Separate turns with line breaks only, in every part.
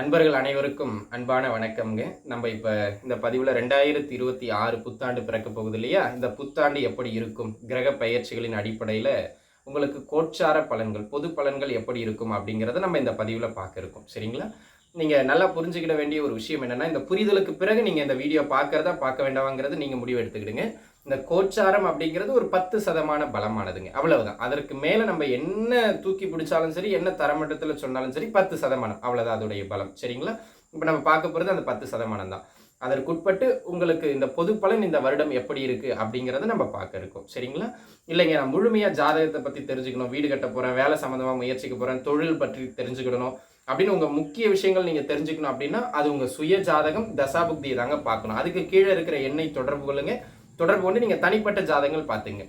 நண்பர்கள் அனைவருக்கும் அன்பான வணக்கம்ங்க. நம்ம இப்போ இந்த பதிவில் ரெண்டாயிரத்தி இருபத்தி ஆறு புத்தாண்டு பிறக்க போகுது இல்லையா? இந்த புத்தாண்டு எப்படி இருக்கும்? கிரக பயிற்சிகளின் அடிப்படையில் உங்களுக்கு கோட்சார பலன்கள் பொது பலன்கள் எப்படி இருக்கும் அப்படிங்கிறத நம்ம இந்த பதிவில் பார்க்க இருக்கோம். சரிங்களா? நீங்கள் நல்லா புரிஞ்சுக்கிட வேண்டிய ஒரு விஷயம் என்னென்னா இந்த புரிதலுக்கு பிறகு நீங்கள் இந்த வீடியோ பார்க்குறதா பார்க்க வேண்டாமாங்கிறது நீங்கள் முடிவு எடுத்துக்கிடுங்க. இந்த கோச்சாரம் அப்படிங்கிறது ஒரு பத்து சதமான பலமானதுங்க. அவ்வளவுதான். அதற்கு மேலே நம்ம என்ன தூக்கி பிடிச்சாலும் சரி என்ன தரமட்டத்தில் சொன்னாலும் சரி பத்து சதமானம். அவ்வளோதான் அதோடைய பலம். சரிங்களா? இப்போ நம்ம பார்க்க போகிறது அந்த பத்து சதமானம் தான். அதற்குட்பட்டு உங்களுக்கு இந்த பொது பலன் இந்த வருடம் எப்படி இருக்கு அப்படிங்கிறத நம்ம பார்க்க இருக்கோம். சரிங்களா? இல்லைங்க நான் முழுமையாக ஜாதகத்தை பற்றி தெரிஞ்சுக்கணும். வீடு கட்ட போகிறேன் வேலை சம்மந்தமாக முயற்சிக்க போகிறேன் தொழில் பற்றி தெரிஞ்சுக்கிடணும் அப்படின்னு உங்கள் முக்கிய விஷயங்கள் நீங்கள் தெரிஞ்சுக்கணும் அப்படின்னா அது உங்கள் சுய ஜாதகம் தசாபுக்தியை தாங்க பார்க்கணும். அதுக்கு கீழே இருக்கிற எண்ணெய் தொடர்பு கொள்ளுங்க. தொடர்பு கொண்டு நீங்கள் தனிப்பட்ட ஜாதகங்கள் பார்த்துங்க.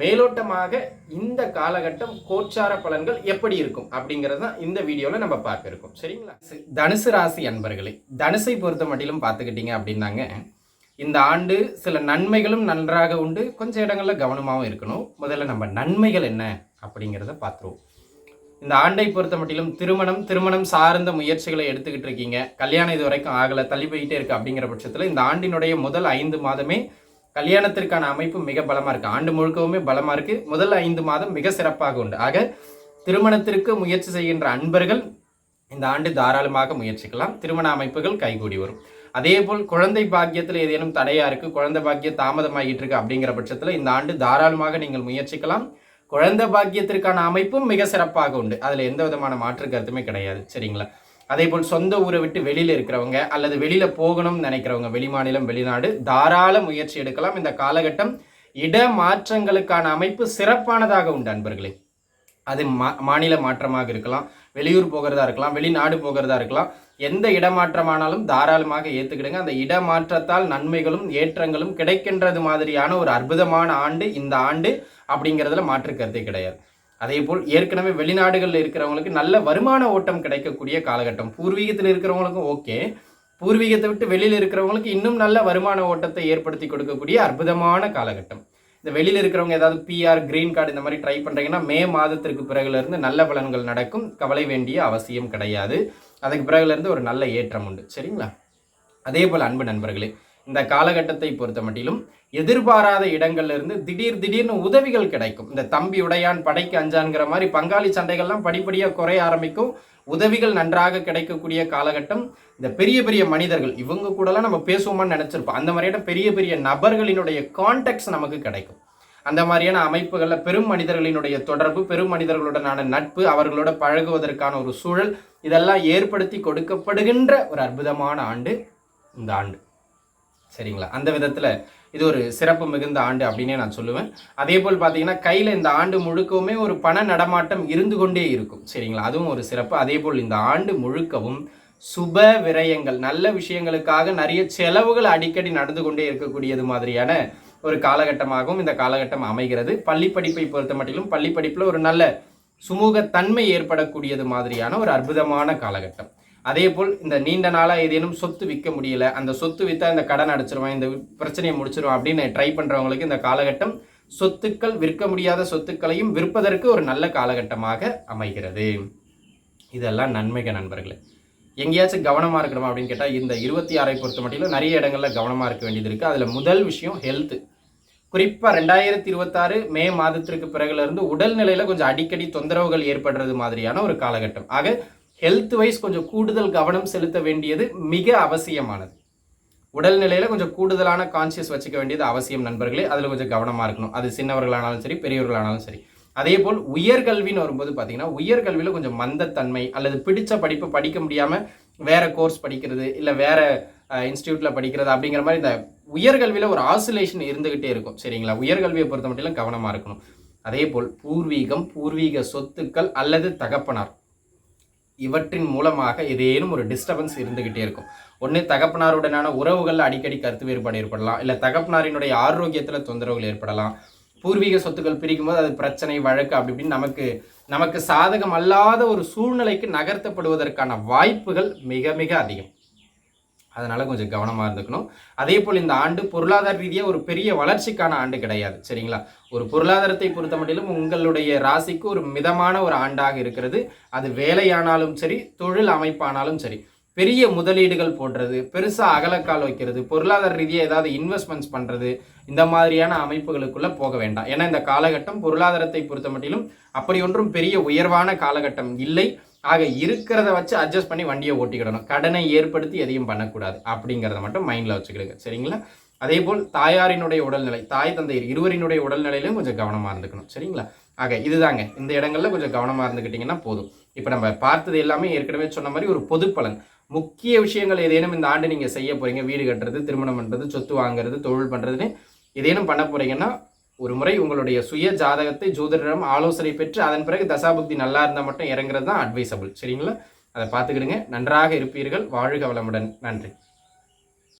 மேலோட்டமாக இந்த காலகட்டம் கோச்சார பலன்கள் எப்படி இருக்கும் அப்படிங்கிறது தான் இந்த வீடியோவில் நம்ம பார்க்க இருக்கோம். சரிங்களா? தனுசு ராசி அன்பர்களே தனுசை பொறுத்த மட்டிலும் பார்த்துக்கிட்டீங்க அப்படின்னாங்க. இந்த ஆண்டு சில நன்மைகளும் நன்றாக உண்டு. கொஞ்சம் இடங்களில் கவனமாகவும் இருக்கணும். முதல்ல நம்ம நன்மைகள் என்ன அப்படிங்கிறத பார்த்துருவோம். இந்த ஆண்டை பொறுத்த மட்டிலும் திருமணம் திருமணம் சார்ந்த முயற்சிகளை எடுத்துக்கிட்டு இருக்கீங்க. கல்யாணம் இது வரைக்கும் ஆகலை தள்ளி போயிட்டே இருக்கு அப்படிங்கிற பட்சத்தில் இந்த ஆண்டினுடைய முதல் ஐந்து மாதமே கல்யாணத்திற்கான அமைப்பு மிக பலமாக இருக்குது ஆண்டு முழுக்கவுமே பலமாக இருக்குது முதல் ஐந்து மாதம் மிக சிறப்பாக உண்டு. ஆக திருமணத்திற்கு முயற்சி செய்கின்ற அன்பர்கள் இந்த ஆண்டு தாராளமாக முயற்சிக்கலாம். திருமண அமைப்புகள் கைகூடி வரும். அதே போல் குழந்தை பாக்கியத்தில் ஏதேனும் தடையாக இருக்கு குழந்தை பாக்கியம் தாமதமாகிட்டு இருக்கு அப்படிங்கிற பட்சத்தில் இந்த ஆண்டு தாராளமாக நீங்கள் முயற்சிக்கலாம். குழந்தை பாக்கியத்திற்கான அமைப்பும் மிக சிறப்பாக உண்டு. அதில் எந்த விதமான மாற்று கருத்துமே கிடையாது. சரிங்களா? அதே போல் சொந்த ஊரை விட்டு வெளியில் இருக்கிறவங்க அல்லது வெளியில் போகணும்னு நினைக்கிறவங்க வெளிமாநிலம் வெளிநாடு தாராள முயற்சி எடுக்கலாம். இந்த காலகட்டம் இட மாற்றங்களுக்கான அமைப்பு சிறப்பானதாக உண்டு அன்பர்களே. அது மா மாநில மாற்றமாக இருக்கலாம் வெளியூர் போகிறதா இருக்கலாம் வெளிநாடு போகிறதா இருக்கலாம். எந்த இடமாற்றமானாலும் தாராளமாக ஏற்றுக்கிடுங்க அந்த இடமாற்றத்தால் நன்மைகளும் ஏற்றங்களும் கிடைக்கின்றது மாதிரியான ஒரு அற்புதமான ஆண்டு இந்த ஆண்டு அப்படிங்கிறதுல மாற்று கருத்தே கிடையாது. அதே போல் ஏற்கனவே வெளிநாடுகளில் இருக்கிறவங்களுக்கு நல்ல வருமான ஓட்டம் கிடைக்கக்கூடிய காலகட்டம். பூர்வீகத்தில் இருக்கிறவங்களுக்கும் ஓகே. பூர்வீகத்தை விட்டு வெளியில் இருக்கிறவங்களுக்கு இன்னும் நல்ல வருமான ஓட்டத்தை ஏற்படுத்தி கொடுக்கக்கூடிய அற்புதமான காலகட்டம். இந்த வெளியில் இருக்கிறவங்க ஏதாவது பிஆர் கிரீன் கார்டு இந்த மாதிரி ட்ரை பண்ணுறீங்கன்னா மே மாதத்திற்கு பிறகுலேருந்து நல்ல பலன்கள் நடக்கும். கவலை வேண்டிய அவசியம் கிடையாது. அதுக்கு பிறகுலேருந்து ஒரு நல்ல ஏற்றம் உண்டு. சரிங்களா? அதே போல் அன்பு நண்பர்களே இந்த காலகட்டத்தை பொறுத்த மட்டிலும் எதிர்பாராத இடங்கள்லேருந்து திடீர் திடீர்னு உதவிகள் கிடைக்கும். இந்த தம்பி உடையான் படைக்கு அஞ்சான்கிற மாதிரி பங்காளி சண்டைகள்லாம் படிப்படியாக குறைய ஆரம்பிக்கும். உதவிகள் நன்றாக கிடைக்கக்கூடிய காலகட்டம். இந்த பெரிய பெரிய மனிதர்கள் இவங்க கூடலாம் நம்ம பேசுவோமான்னு நினச்சிருப்போம். அந்த மாதிரியான பெரிய பெரிய நபர்களினுடைய கான்டாக்ட்ஸ் நமக்கு கிடைக்கும். அந்த மாதிரியான அமைப்புகளில் பெரும் மனிதர்களினுடைய தொடர்பு பெரும் மனிதர்களுடனான நட்பு அவர்களோட பழகுவதற்கான ஒரு சூழல் இதெல்லாம் ஏற்படுத்தி கொடுக்கப்படுகின்ற ஒரு அற்புதமான ஆண்டு இந்த ஆண்டு. சரிங்களா? அந்த விதத்தில் இது ஒரு சிறப்பு மிகுந்த ஆண்டு அப்படின்னே நான் சொல்லுவேன். அதே போல் பார்த்தீங்கன்னா கையில் இந்த ஆண்டு முழுக்கவுமே ஒரு பண நடமாட்டம் இருந்து கொண்டே இருக்கும். சரிங்களா? அதுவும் ஒரு சிறப்பு. அதே போல் இந்த ஆண்டு முழுக்கவும் சுப விரயங்கள் நல்ல விஷயங்களுக்காக நிறைய செலவுகள் அடிக்கடி நடந்து கொண்டே இருக்கக்கூடியது மாதிரியான ஒரு காலகட்டமாகவும் இந்த காலகட்டம் அமைகிறது. பள்ளி படிப்பை பொறுத்த மட்டிலும் பள்ளி படிப்பில் ஒரு நல்ல சுமூகத்தன்மை ஏற்படக்கூடியது மாதிரியான ஒரு அற்புதமான காலகட்டம். அதே போல் இந்த நீண்ட நாளாக ஏதேனும் சொத்து விற்க முடியல அந்த சொத்து விற்றா இந்த கடன் அடைச்சிருவேன் இந்த பிரச்சனையை முடிச்சிருவேன் அப்படின்னு ட்ரை பண்ணுறவங்களுக்கு இந்த காலகட்டம் சொத்துக்கள் விற்க முடியாத சொத்துக்களையும் விற்பதற்கு ஒரு நல்ல காலகட்டமாக அமைகிறது. இதெல்லாம் நன்மைக நண்பர்களே. எங்கேயாச்சும் கவனமாக இருக்கணுமா அப்படின்னு கேட்டால் இந்த இருபத்தி ஆறை பொறுத்த மட்டிலும் நிறைய இடங்களில் கவனமாக இருக்க வேண்டியது இருக்குது அதில் முதல் விஷயம் ஹெல்த்து குறிப்பாக ரெண்டாயிரத்தி இருபத்தாறு மே மாதத்திற்கு பிறகுலேருந்து உடல்நிலையில் கொஞ்சம் அடிக்கடி தொந்தரவுகள் ஏற்படுறது மாதிரியான ஒரு காலகட்டம். ஆக ஹெல்த் வைஸ் கொஞ்சம் கூடுதல் கவனம் செலுத்த வேண்டியது மிக அவசியமானது. உடல்நிலையில் கொஞ்சம் கூடுதலான கான்சியஸ் வச்சுக்க வேண்டியது அவசியம் நண்பர்களே. அதில் கொஞ்சம் கவனமாக இருக்கணும். அது சின்னவர்களானாலும் சரி பெரியவர்களானாலும் சரி. அதே போல் உயர்கல்வின்னு வரும்போது பார்த்தீங்கன்னா உயர்கல்வியில் கொஞ்சம் மந்தத்தன்மை அல்லது பிடித்த படிப்பு படிக்க முடியாமல் வேற கோர்ஸ் படிக்கிறது இல்லை வேற இன்ஸ்டியூட்டில் படிக்கிறது அப்படிங்கிற மாதிரி இந்த உயர்கல்வியில் ஒரு ஆசிலேஷன் இருந்துக்கிட்டே இருக்கும். சரிங்களா? உயர்கல்வியை பொறுத்த மட்டும் கவனமாக இருக்கணும். அதே போல் பூர்வீகம் பூர்வீக சொத்துக்கள் அல்லது தகப்பனார். இவற்றின் மூலமாக ஏதேனும் ஒரு டிஸ்டர்பன்ஸ் இருந்துகிட்டே இருக்கும். ஒன்று தகப்பனாருடனான உறவுகளில் அடிக்கடி கருத்து வேறுபாடு ஏற்படலாம். இல்லை தகப்பனாரினுடைய ஆரோக்கியத்தில் தொந்தரவுகள் ஏற்படலாம். பூர்வீக சொத்துக்கள் பிரிக்கும் போது அது பிரச்சனை வழக்கு அப்படி இப்படின்னு நமக்கு நமக்கு சாதகம் அல்லாத ஒரு சூழ்நிலைக்கு நகர்த்தப்படுவதற்கான வாய்ப்புகள் மிக மிக அதிகம். அதனால் கொஞ்சம் கவனமாக இருந்துக்கணும். அதே போல் இந்த ஆண்டு பொருளாதார ரீதியாக ஒரு பெரிய வளர்ச்சிக்கான ஆண்டு கிடையாது சரிங்களா? ஒரு பொருளாதாரத்தை பொறுத்த மட்டிலும் உங்களுடைய ராசிக்கு ஒரு மிதமான ஒரு ஆண்டாக இருக்கிறது. அது வேலையானாலும் சரி தொழில் அமைப்பானாலும் சரி பெரிய முதலீடுகள் போடுறது பெருசாக அகலக்கால் வைக்கிறது பொருளாதார ரீதியாக ஏதாவது இன்வெஸ்ட்மெண்ட்ஸ் பண்ணுறது இந்த மாதிரியான அமைப்புகளுக்குள்ளே போக வேண்டாம். ஏன்னா இந்த காலகட்டம் பொருளாதாரத்தை பொறுத்த மட்டிலும் அப்படி ஒன்றும் பெரிய உயர்வான காலகட்டம் இல்லை. ஆக இருக்கிறத வச்சு அட்ஜஸ்ட் பண்ணி வண்டியை ஓட்டிக்கிடணும். கடனை ஏற்படுத்தி எதையும் பண்ணக்கூடாது. அப்படிங்கிறத மட்டும் மைண்டில் வச்சுக்கிடுங்க. சரிங்களா? அதே போல் தாயாரினுடைய உடல்நிலை தாய் தந்தையர் இருவரினுடைய உடல்நிலையிலும் கொஞ்சம் கவனமாக இருந்துக்கணும். சரிங்களா? ஆக இதுதாங்க. இந்த இடங்கள்ல கொஞ்சம் கவனமாக இருந்துக்கிட்டிங்கன்னா போதும். இப்போ நம்ம பார்த்தது எல்லாமே ஏற்கனவே சொன்ன மாதிரி ஒரு பொது பலன். முக்கிய விஷயங்கள் ஏதேனும் இந்த ஆண்டு நீங்கள் செய்ய போகிறீங்க வீடு கட்டுறது திருமணம் பண்ணுறது சொத்து வாங்குறது தொழில் பண்ணுறதுன்னு ஏதேனும் பண்ண போகிறீங்கன்னா ஒரு முறை உங்களுடைய சுய ஜாதகத்தை ஜோதிடரிடம் ஆலோசனை பெற்று அதன் பிறகு தசாபுக்தி நல்லா இருந்தால் மட்டும் இறங்குறது தான் அட்வைசபிள் சரிங்களா? அதை பார்த்துக்கிடுங்க. நன்றாக இருப்பீர்கள். வாழ்க வளமுடன். நன்றி.